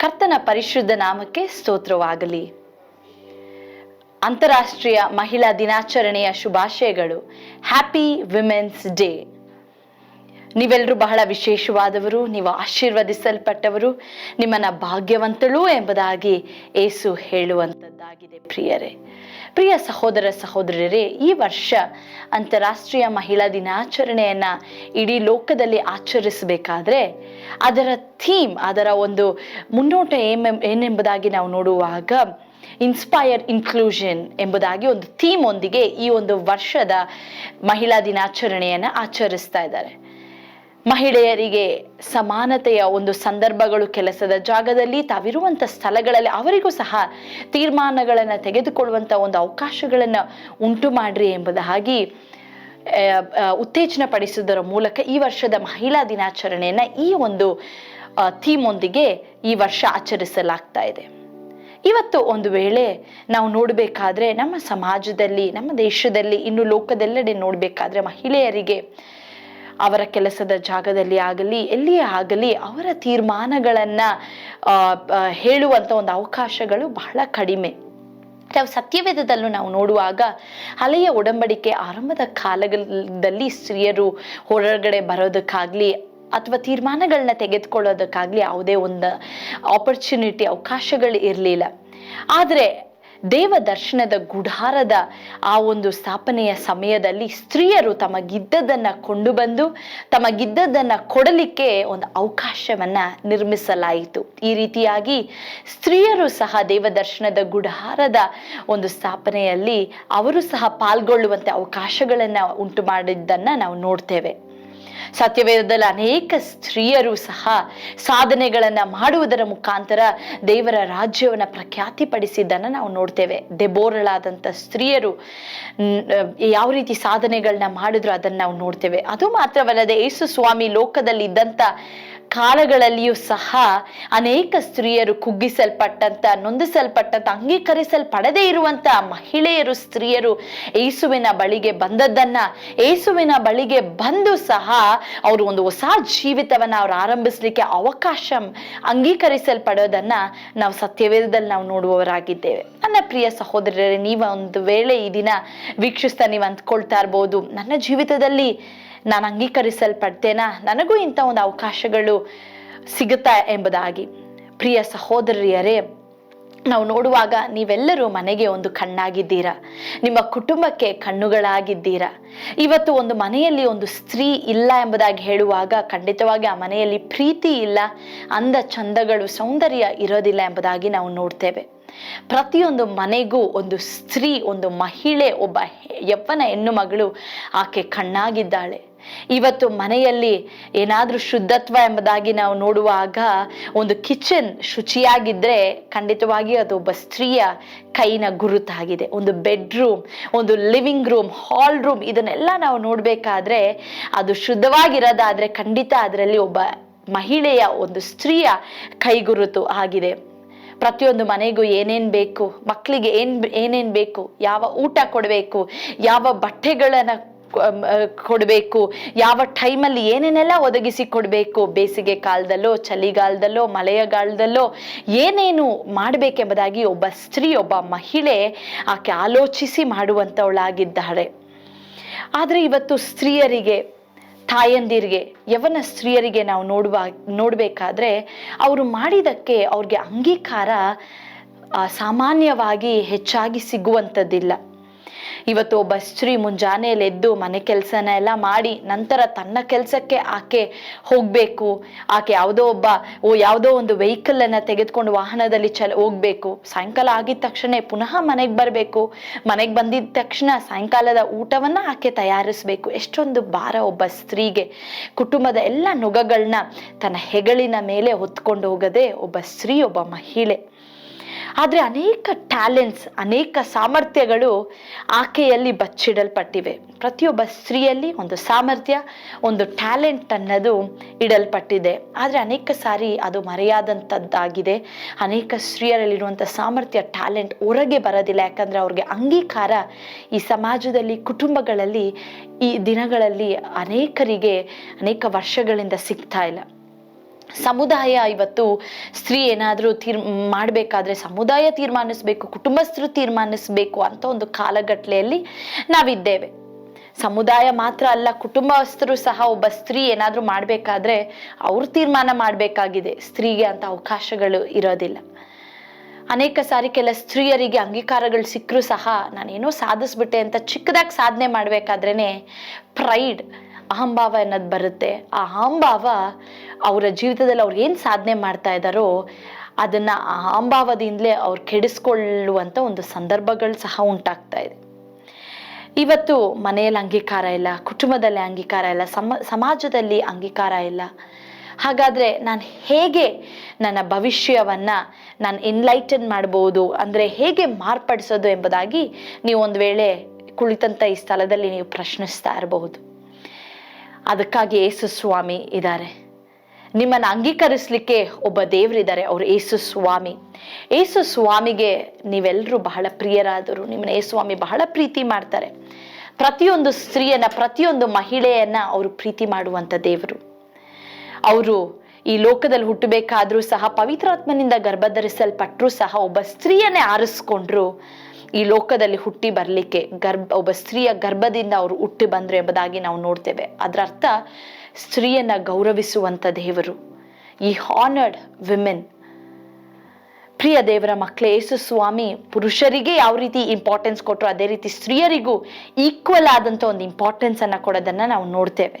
ಕರ್ತನ ಪರಿಶುದ್ಧ ನಾಮಕ್ಕೆ ಸ್ತೋತ್ರವಾಗಲಿ. ಅಂತಾರಾಷ್ಟ್ರೀಯ ಮಹಿಳಾ ದಿನಾಚರಣೆಯ ಶುಭಾಶಯಗಳು. ಹ್ಯಾಪಿ ವಿಮೆನ್ಸ್ ಡೇ ನೀವೆಲ್ಲರೂ ಬಹಳ ವಿಶೇಷವಾದವರು, ನೀವು ಆಶೀರ್ವದಿಸಲ್ಪಟ್ಟವರು, ನಿಮ್ಮನ್ನ ಭಾಗ್ಯವಂತಳು ಎಂಬುದಾಗಿ ಏಸು ಹೇಳುವಂಥದ್ದಾಗಿದೆ ಪ್ರಿಯರೇ. ಪ್ರಿಯ ಸಹೋದರ ಸಹೋದರರೇ ಈ ವರ್ಷ ಅಂತಾರಾಷ್ಟ್ರೀಯ ಮಹಿಳಾ ದಿನಾಚರಣೆಯನ್ನ ಇಡೀ ಲೋಕದಲ್ಲಿ ಆಚರಿಸಬೇಕಾದ್ರೆ ಅದರ ಥೀಮ್, ಅದರ ಒಂದು ಮುನ್ನೋಟ ಏನೆಂಬುದಾಗಿ ನಾವು ನೋಡುವಾಗ ಇನ್ಸ್ಪೈರ್ ಇನ್ಕ್ಲೂಷನ್ ಎಂಬುದಾಗಿ ಒಂದು ಥೀಮ್ ಒಂದಿಗೆ ಈ ಒಂದು ವರ್ಷದ ಮಹಿಳಾ ದಿನಾಚರಣೆಯನ್ನು ಆಚರಿಸ್ತಾ ಇದ್ದಾರೆ. ಮಹಿಳೆಯರಿಗೆ ಸಮಾನತೆಯ ಒಂದು ಸಂದರ್ಭಗಳು ಕೆಲಸದ ಜಾಗದಲ್ಲಿ ತಾವಿರುವಂಥ ಸ್ಥಳಗಳಲ್ಲಿ ಅವರಿಗೂ ಸಹ ತೀರ್ಮಾನಗಳನ್ನು ತೆಗೆದುಕೊಳ್ಳುವಂಥ ಒಂದು ಅವಕಾಶಗಳನ್ನು ಉಂಟು ಮಾಡ್ರಿ ಎಂಬುದಾಗಿ ಉತ್ತೇಜನ ಪಡಿಸುವುದರ ಮೂಲಕ ಈ ವರ್ಷದ ಮಹಿಳಾ ದಿನಾಚರಣೆಯನ್ನು ಈ ಒಂದು ಥೀಮ್ ಒಂದಿಗೆ ಈ ವರ್ಷ ಆಚರಿಸಲಾಗ್ತಾ ಇದೆ. ಇವತ್ತು ಒಂದು ವೇಳೆ ನಾವು ನೋಡಬೇಕಾದ್ರೆ ನಮ್ಮ ಸಮಾಜದಲ್ಲಿ, ನಮ್ಮ ದೇಶದಲ್ಲಿ, ಇನ್ನು ಲೋಕದೆಲ್ಲೆಡೆ ನೋಡಬೇಕಾದ್ರೆ ಮಹಿಳೆಯರಿಗೆ ಅವರ ಕೆಲಸದ ಜಾಗದಲ್ಲಿ ಆಗಲಿ, ಎಲ್ಲಿಯೇ ಆಗಲಿ ಅವರ ತೀರ್ಮಾನಗಳನ್ನು ಹೇಳುವಂಥ ಒಂದು ಅವಕಾಶಗಳು ಬಹಳ ಕಡಿಮೆ. ನಾವು ಸತ್ಯವೇದದಲ್ಲೂ ನಾವು ನೋಡುವಾಗ ಹಳೆಯ ಒಡಂಬಡಿಕೆ ಆರಂಭದ ಕಾಲದಲ್ಲಿ ಸ್ತ್ರೀಯರು ಹೊರಗಡೆ ಬರೋದಕ್ಕಾಗ್ಲಿ ಅಥವಾ ತೀರ್ಮಾನಗಳನ್ನ ತೆಗೆದುಕೊಳ್ಳೋದಕ್ಕಾಗ್ಲಿ ಯಾವುದೇ ಒಂದು ಆಪರ್ಚುನಿಟಿ ಅವಕಾಶಗಳು ಇರಲಿಲ್ಲ. ಆದರೆ ದೇವ ದರ್ಶನದ ಗುಡಾರದ ಆ ಒಂದು ಸ್ಥಾಪನೆಯ ಸಮಯದಲ್ಲಿ ಸ್ತ್ರೀಯರು ತಮಗಿದ್ದದನ್ನು ಕೊಂಡು ಬಂದು, ತಮಗಿದ್ದದನ್ನು ಕೊಡಲಿಕ್ಕೆ ಒಂದು ಅವಕಾಶವನ್ನು ನಿರ್ಮಿಸಲಾಯಿತು. ಈ ರೀತಿಯಾಗಿ ಸ್ತ್ರೀಯರು ಸಹ ದೇವ ದರ್ಶನದ ಗುಡಾರದ ಒಂದು ಸ್ಥಾಪನೆಯಲ್ಲಿ ಅವರು ಸಹ ಪಾಲ್ಗೊಳ್ಳುವಂತೆ ಅವಕಾಶಗಳನ್ನು ಉಂಟು ಮಾಡಿದ್ದನ್ನು ನಾವು ನೋಡ್ತೇವೆ. ಸತ್ಯವೇದದಲ್ಲಿ ಅನೇಕ ಸ್ತ್ರೀಯರು ಸಹ ಸಾಧನೆಗಳನ್ನ ಮಾಡುವುದರ ಮುಖಾಂತರ ದೇವರ ರಾಜ್ಯವನ್ನ ಪ್ರಖ್ಯಾತಿಪಡಿಸಿದ್ದನ್ನು ನಾವು ನೋಡ್ತೇವೆ. ದೆಬೋರಳಾದಂಥ ಸ್ತ್ರೀಯರು ಯಾವ ರೀತಿ ಸಾಧನೆಗಳನ್ನ ಮಾಡಿದ್ರು ಅದನ್ನು ನಾವು ನೋಡ್ತೇವೆ. ಅದು ಮಾತ್ರವಲ್ಲದೆ ಯೇಸು ಸ್ವಾಮಿ ಲೋಕದಲ್ಲಿ ಇದ್ದಂಥ ಕಾಲಗಳಲ್ಲಿಯೂ ಸಹ ಅನೇಕ ಸ್ತ್ರೀಯರು ಕುಗ್ಗಿಸಲ್ಪಟ್ಟಂತ, ನೊಂದಿಸಲ್ಪಟ್ಟಂತ, ಅಂಗೀಕರಿಸಲ್ಪಡದೇ ಇರುವಂತ ಮಹಿಳೆಯರು, ಸ್ತ್ರೀಯರು ಏಸುವಿನ ಬಳಿಗೆ ಬಂದದ್ದನ್ನ, ಏಸುವಿನ ಬಳಿಗೆ ಬಂದು ಸಹ ಅವರು ಒಂದು ಹೊಸ ಜೀವಿತವನ್ನ ಅವ್ರು ಆರಂಭಿಸ್ಲಿಕ್ಕೆ ಅವಕಾಶ ಅಂಗೀಕರಿಸಲ್ಪಡೋದನ್ನ ನಾವು ಸತ್ಯವೇದದಲ್ಲಿ ನಾವು ನೋಡುವವರಾಗಿದ್ದೇವೆ. ನನ್ನ ಪ್ರಿಯ ಸಹೋದರರೇ, ನೀವು ಒಂದು ವೇಳೆ ಈ ದಿನ ವೀಕ್ಷಿಸ್ತಾ ನೀವು ಅಂದ್ಕೊಳ್ತಾ ಇರ್ಬೋದು, ನನ್ನ ಜೀವಿತದಲ್ಲಿ ನಾನು ಅಂಗೀಕರಿಸಲ್ಪಡ್ತೇನಾ? ನನಗೂ ಇಂಥ ಒಂದು ಅವಕಾಶಗಳು ಸಿಗುತ್ತಾ ಎಂಬುದಾಗಿ. ಪ್ರಿಯ ಸಹೋದರಿಯರೇ, ನಾವು ನೋಡುವಾಗ ನೀವೆಲ್ಲರೂ ಮನೆಗೆ ಒಂದು ಕಣ್ಣಾಗಿದ್ದೀರಾ? ನಿಮ್ಮ ಕುಟುಂಬಕ್ಕೆ ಕಣ್ಣುಗಳಾಗಿದ್ದೀರಾ? ಇವತ್ತು ಒಂದು ಮನೆಯಲ್ಲಿ ಒಂದು ಸ್ತ್ರೀ ಇಲ್ಲ ಎಂಬುದಾಗಿ ಹೇಳುವಾಗ ಖಂಡಿತವಾಗಿ ಆ ಮನೆಯಲ್ಲಿ ಪ್ರೀತಿ ಇಲ್ಲ, ಅಂದ ಚಂದಗಳು, ಸೌಂದರ್ಯ ಇರೋದಿಲ್ಲ ಎಂಬುದಾಗಿ ನಾವು ನೋಡ್ತೇವೆ. ಪ್ರತಿಯೊಂದು ಮನೆಗೂ ಒಂದು ಸ್ತ್ರೀ, ಒಂದು ಮಹಿಳೆ, ಒಬ್ಬ ಯವ್ವನ ಹೆಣ್ಣು ಮಗಳು ಆಕೆ ಕಣ್ಣಾಗಿದ್ದಾಳೆ. ಇವತ್ತು ಮನೆಯಲ್ಲಿ ಏನಾದರೂ ಶುದ್ಧತ್ವ ಎಂಬುದಾಗಿ ನಾವು ನೋಡುವಾಗ ಒಂದು ಕಿಚನ್ ಶುಚಿಯಾಗಿದ್ದರೆ ಖಂಡಿತವಾಗಿ ಅದು ಒಬ್ಬ ಸ್ತ್ರೀಯ ಕೈನ ಗುರುತಾಗಿದೆ. ಒಂದು ಬೆಡ್ರೂಮ್, ಒಂದು ಲಿವಿಂಗ್ ರೂಮ್, ಹಾಲ್ ರೂಮ್ ಇದನ್ನೆಲ್ಲ ನಾವು ನೋಡಬೇಕಾದ್ರೆ ಅದು ಶುದ್ಧವಾಗಿರೋದಾದರೆ ಖಂಡಿತ ಅದರಲ್ಲಿ ಒಬ್ಬ ಮಹಿಳೆಯ ಒಂದು ಸ್ತ್ರೀಯ ಕೈಗುರುತು ಆಗಿದೆ. ಪ್ರತಿಯೊಂದು ಮನೆಗೂ ಏನೇನು ಬೇಕು ಮಕ್ಕಳಿಗೆ ಏನು, ಏನೇನು ಬೇಕು, ಯಾವ ಊಟ ಕೊಡಬೇಕು, ಯಾವ ಬಟ್ಟೆಗಳನ್ನು ಕೊಡಬೇಕು. ಯಾವ ಟೈಮಲ್ಲಿ ಏನೇನೆಲ್ಲ ಒದಗಿಸಿ ಕೊಡಬೇಕು? ಬೇಸಿಗೆ ಕಾಲದಲ್ಲೋ, ಚಳಿಗಾಲದಲ್ಲೋ ಮಳೆಯಗಾಲದಲ್ಲೋ ಏನೇನು ಮಾಡಬೇಕೆಂಬುದಾಗಿ ಒಬ್ಬ ಸ್ತ್ರೀ, ಒಬ್ಬ ಮಹಿಳೆ ಆಕೆ ಆಲೋಚಿಸಿ ಮಾಡುವಂಥವಳಾಗಿದ್ದಾಳೆ ಆದರೆ ಇವತ್ತು ಸ್ತ್ರೀಯರಿಗೆ, ತಾಯಂದಿರಿಗೆ, ಯವನ ಸ್ತ್ರೀಯರಿಗೆ ನಾವು ನೋಡುವ, ನೋಡಬೇಕಾದ್ರೆ ಅವರು ಮಾಡಿದ್ದಕ್ಕೆ ಅವ್ರಿಗೆ ಅಂಗೀಕಾರ ಸಾಮಾನ್ಯವಾಗಿ ಹೆಚ್ಚಾಗಿ ಸಿಗುವಂಥದ್ದಿಲ್ಲ ಇವತ್ತು ಒಬ್ಬ ಸ್ತ್ರೀ ಮುಂಜಾನೆಯಲ್ಲಿ ಎದ್ದು ಮನೆ ಕೆಲಸನ ಎಲ್ಲ ಮಾಡಿ ನಂತರ ತನ್ನ ಕೆಲಸಕ್ಕೆ ಆಕೆ ಹೋಗಬೇಕು. ಆಕೆ ಯಾವುದೋ ಒಬ್ಬ, ಓ ಯಾವುದೋ ಒಂದು ವೆಹಿಕಲ್ ಅನ್ನ ತೆಗೆದುಕೊಂಡು ವಾಹನದಲ್ಲಿ ಚಲ, ಹೋಗ್ಬೇಕು. ಸಾಯಂಕಾಲ ಆಗಿದ ತಕ್ಷಣ ಪುನಃ ಮನೆಗೆ ಬರಬೇಕು. ಮನೆಗೆ ಬಂದಿದ ತಕ್ಷಣ ಸಾಯಂಕಾಲದ ಊಟವನ್ನ ಆಕೆ ತಯಾರಿಸಬೇಕು. ಎಷ್ಟೊಂದು ಭಾರ ಒಬ್ಬ ಸ್ತ್ರೀಗೆ. ಕುಟುಂಬದ ಎಲ್ಲ ನುಗಗಳನ್ನ ತನ್ನ ಹೆಗಲಿನ ಮೇಲೆ ಹೊತ್ಕೊಂಡು ಹೋಗದೆ ಒಬ್ಬ ಸ್ತ್ರೀ, ಒಬ್ಬ ಮಹಿಳೆ. ಆದರೆ ಅನೇಕ ಟ್ಯಾಲೆಂಟ್ಸ್ ಅನೇಕ ಸಾಮರ್ಥ್ಯಗಳು ಆಕೆಯಲ್ಲಿ ಬಚ್ಚಿಡಲ್ಪಟ್ಟಿವೆ. ಪ್ರತಿಯೊಬ್ಬ ಸ್ತ್ರೀಯಲ್ಲಿ ಒಂದು ಸಾಮರ್ಥ್ಯ, ಒಂದು ಟ್ಯಾಲೆಂಟ್ ಅನ್ನೋದು ಇಡಲ್ಪಟ್ಟಿದೆ. ಆದರೆ ಅನೇಕ ಸಾರಿ ಅದು ಮರೆಯಾದಂಥದ್ದಾಗಿದೆ ಅನೇಕ ಸ್ತ್ರೀಯರಲ್ಲಿರುವಂಥ ಸಾಮರ್ಥ್ಯ ಟ್ಯಾಲೆಂಟ್ ಹೊರಗೆ ಬರೋದಿಲ್ಲ. ಯಾಕಂದರೆ ಅವ್ರಿಗೆ ಅಂಗೀಕಾರ ಈ ಸಮಾಜದಲ್ಲಿ, ಕುಟುಂಬಗಳಲ್ಲಿ ಈ ದಿನಗಳಲ್ಲಿ ಅನೇಕರಿಗೆ, ಅನೇಕ ವರ್ಷಗಳಿಂದ ಸಿಗ್ತಾ ಇಲ್ಲ. ಸಮುದಾಯ ಇವತ್ತು ಸ್ತ್ರೀ ಏನಾದರೂ ತೀರ್, ಮಾಡಬೇಕಾದ್ರೆ ಸಮುದಾಯ ತೀರ್ಮಾನಿಸಬೇಕು, ಕುಟುಂಬಸ್ಥರು ತೀರ್ಮಾನಿಸಬೇಕು ಅಂತ ಒಂದು ಕಾಲಗಟ್ಲೆಯಲ್ಲಿ ನಾವಿದ್ದೇವೆ. ಸಮುದಾಯ ಮಾತ್ರ ಅಲ್ಲ, ಕುಟುಂಬಸ್ಥರು ಸಹ ಒಬ್ಬ ಸ್ತ್ರೀ ಏನಾದರೂ ಮಾಡಬೇಕಾದ್ರೆ ಅವ್ರು ತೀರ್ಮಾನ ಮಾಡಬೇಕಾಗಿದೆ. ಸ್ತ್ರೀಗೆ ಅಂತ ಅವಕಾಶಗಳು ಇರೋದಿಲ್ಲ. ಅನೇಕ ಸಾರಿ ಕೆಲ ಸ್ತ್ರೀಯರಿಗೆ ಅಂಗೀಕಾರಗಳು ಸಿಕ್ಕರೂ ಸಹ ನಾನೇನೋ ಸಾಧಿಸ್ಬಿಟ್ಟೆ ಅಂತ ಚಿಕ್ಕದಾಗಿ ಸಾಧನೆ ಮಾಡಬೇಕಾದ್ರೇ ಪ್ರೈಡ್ ಅಹಂಭಾವ ಅನ್ನೋದು ಬರುತ್ತೆ. ಆ ಅಹಂಭಾವ ಅವರ ಜೀವಿತದಲ್ಲಿ ಅವ್ರು ಏನು ಸಾಧನೆ ಮಾಡ್ತಾ ಇದ್ದಾರೋ ಅದನ್ನ ಆ ಅಹಂಭಾವದಿಂದಲೇ ಅವ್ರು ಕೆಡಿಸ್ಕೊಳ್ಳುವಂಥ ಒಂದು ಸಂದರ್ಭಗಳು ಸಹ ಉಂಟಾಗ್ತಾ ಇದೆ. ಇವತ್ತು ಮನೆಯಲ್ಲಿ ಅಂಗೀಕಾರ ಇಲ್ಲ, ಕುಟುಂಬದಲ್ಲಿ ಅಂಗೀಕಾರ ಇಲ್ಲ, ಸಮ, ಸಮಾಜದಲ್ಲಿ ಅಂಗೀಕಾರ ಇಲ್ಲ. ಹಾಗಾದರೆ ನಾನು ಹೇಗೆ ನನ್ನ ಭವಿಷ್ಯವನ್ನು ನಾನು ಎನ್ಲೈಟನ್ ಮಾಡ್ಬೋದು, ಅಂದರೆ ಹೇಗೆ ಮಾರ್ಪಡಿಸೋದು ಎಂಬುದಾಗಿ ನೀವು ಒಂದು ವೇಳೆ ಕುಳಿತಂಥ ಈ ಸ್ಥಳದಲ್ಲಿ ನೀವು ಪ್ರಶ್ನಿಸ್ತಾ ಇರಬಹುದು. ಅದಕ್ಕಾಗಿ ಯೇಸು ಸ್ವಾಮಿ ಇದ್ದಾರೆ. ನಿಮ್ಮನ್ನು ಅಂಗೀಕರಿಸಲಿಕ್ಕೆ ಒಬ್ಬ ದೇವರಿದ್ದಾರೆ, ಅವರು ಏಸು ಸ್ವಾಮಿ. ಏಸು ಸ್ವಾಮಿಗೆ ನೀವೆಲ್ಲರೂ ಬಹಳ ಪ್ರಿಯರಾದರು ನಿಮ್ಮನ್ನ ಸ್ವಾಮಿ ಬಹಳ ಪ್ರೀತಿ ಮಾಡ್ತಾರೆ. ಪ್ರತಿಯೊಂದು ಸ್ತ್ರೀಯನ್ನ, ಪ್ರತಿಯೊಂದು ಮಹಿಳೆಯನ್ನು ಅವರು ಪ್ರೀತಿ ಮಾಡುವಂಥ ದೇವರು. ಅವರು ಈ ಲೋಕದಲ್ಲಿ ಹುಟ್ಟಬೇಕಾದ್ರೂ ಸಹ ಪವಿತ್ರಾತ್ಮನಿಂದ ಗರ್ಭಧರಿಸಲ್ಪಟ್ಟರೂ ಸಹ ಒಬ್ಬ ಸ್ತ್ರೀಯನ್ನೇ ಆರಿಸ್ಕೊಂಡ್ರು. ಈ ಲೋಕದಲ್ಲಿ ಹುಟ್ಟಿ ಬರಲಿಕ್ಕೆ ಗರ್ಭ, ಒಬ್ಬ ಸ್ತ್ರೀಯ ಗರ್ಭದಿಂದ ಅವರು ಹುಟ್ಟಿ ಬಂದ್ರು ಎಂಬುದಾಗಿ ನಾವು ನೋಡ್ತೇವೆ. ಅದರ ಅರ್ಥ, ಸ್ತ್ರೀಯನ್ನ ಗೌರವಿಸುವಂಥ ದೇವರು, ಈ ಹಾನರ್ಡ್ ವಿಮೆನ್ ಪ್ರಿಯ ದೇವರ ಮಕ್ಕಳೇ, ಯೇಸು ಸ್ವಾಮಿ ಪುರುಷರಿಗೆ ಯಾವ ರೀತಿ ಇಂಪಾರ್ಟೆನ್ಸ್ ಕೊಟ್ಟರು ಅದೇ ರೀತಿ ಸ್ತ್ರೀಯರಿಗೂ ಈಕ್ವಲ್ ಆದಂಥ ಒಂದು ಇಂಪಾರ್ಟೆನ್ಸ್ ಕೊಡೋದನ್ನು ಕೊಡೋದನ್ನ ನಾವು ನೋಡ್ತೇವೆ.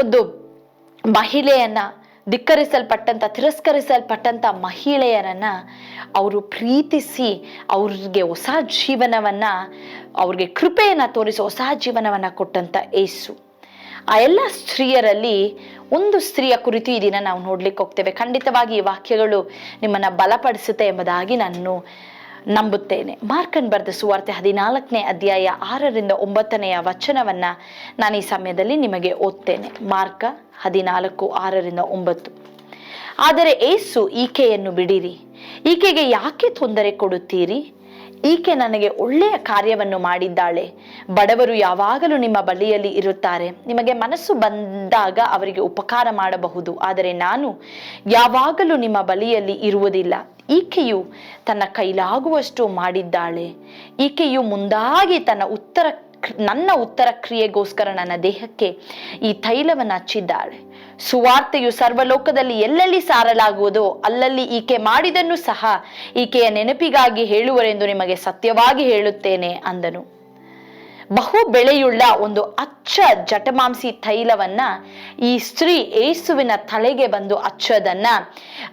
ಒಂದು ಮಹಿಳೆಯನ್ನ ಧಿಕ್ಕರಿಸಲ್ಪಟ್ಟಂತ ತಿರಸ್ಕರಿಸಲ್ಪಟ್ಟಂಥ ಮಹಿಳೆಯರನ್ನ ಅವರು ಪ್ರೀತಿಸಿ, ಅವ್ರಿಗೆ ಹೊಸ ಜೀವನವನ್ನ, ಅವ್ರಿಗೆ ಕೃಪೆಯನ್ನ ತೋರಿಸಿ ಹೊಸ ಜೀವನವನ್ನ ಕೊಟ್ಟಂತ ಏಸು. ಆ ಎಲ್ಲ ಸ್ತ್ರೀಯರಲ್ಲಿ ಒಂದು ಸ್ತ್ರೀಯ ಕುರಿತು ಈ ನಾವು ನೋಡ್ಲಿಕ್ಕೆ ಹೋಗ್ತೇವೆ. ಖಂಡಿತವಾಗಿ ಈ ವಾಕ್ಯಗಳು ನಿಮ್ಮನ್ನ ಬಲಪಡಿಸುತ್ತೆ ಎಂಬುದಾಗಿ ನಾನು ನಂಬುತ್ತೇನೆ. ಮಾರ್ಕನ್ ಬರೆದ ಸುವಾರ್ತೆ ಹದಿನಾಲ್ಕನೇ ಅಧ್ಯಾಯ ಆರರಿಂದ ಒಂಬತ್ತನೆಯ ವಚನವನ್ನ ನಾನು ಈ ಸಮಯದಲ್ಲಿ ನಿಮಗೆ ಓದ್ತೇನೆ. ಮಾರ್ಕ ಹದಿನಾಲ್ಕು ಆರರಿಂದ ಒಂಬತ್ತು. ಆದರೆ ಏಸು ಈಕೆಯನ್ನು ಬಿಡಿರಿ. ಈಕೆಗೆ ಯಾಕೆ ತೊಂದರೆ ಕೊಡುತ್ತೀರಿ? ಈಕೆ ನನಗೆ ಒಳ್ಳೆಯ ಕಾರ್ಯವನ್ನು ಮಾಡಿದ್ದಾಳೆ. ಬಡವರು ಯಾವಾಗಲೂ ನಿಮ್ಮ ಬಳಿಯಲ್ಲಿ ಇರುತ್ತಾರೆ. ನಿಮಗೆ ಮನಸ್ಸು ಬಂದಾಗ ಅವರಿಗೆ ಉಪಕಾರ ಮಾಡಬಹುದು. ಆದರೆ ನಾನು ಯಾವಾಗಲೂ ನಿಮ್ಮ ಬಳಿಯಲ್ಲಿ ಇರುವುದಿಲ್ಲ. ಈಕೆಯು ತನ್ನ ಕೈಲಾಗುವಷ್ಟು ಮಾಡಿದ್ದಾಳೆ. ಈಕೆಯು ಮುಂದಾಗಿ ತನ್ನ ಉತ್ತರ ನನ್ನ ಉತ್ತರ ಕ್ರಿಯೆಗೋಸ್ಕರ ನನ್ನ ದೇಹಕ್ಕೆ ಈ ತೈಲವನ್ನು ಹಚ್ಚಿದ್ದಾಳೆ. ಸುವಾರ್ತೆಯು ಸರ್ವಲೋಕದಲ್ಲಿ ಎಲ್ಲೆಲ್ಲಿ ಸಾರಲಾಗುವುದೋ ಅಲ್ಲಲ್ಲಿ ಈಕೆ ಮಾಡಿದನ್ನು ಸಹ ಈಕೆಯ ನೆನಪಿಗಾಗಿ ಹೇಳುವರೆಂದು ನಿಮಗೆ ಸತ್ಯವಾಗಿ ಹೇಳುತ್ತೇನೆ, ಅಂದನು. ಬಹು ಬೆಳೆಯುಳ್ಳ ಒಂದು ಅಚ್ಚ ಜಟಮಾಂಸಿ ತೈಲವನ್ನ ಈ ಸ್ತ್ರೀ ಏಸುವಿನ ತಲೆಗೆ ಬಂದು ಹಚ್ಚೋದನ್ನ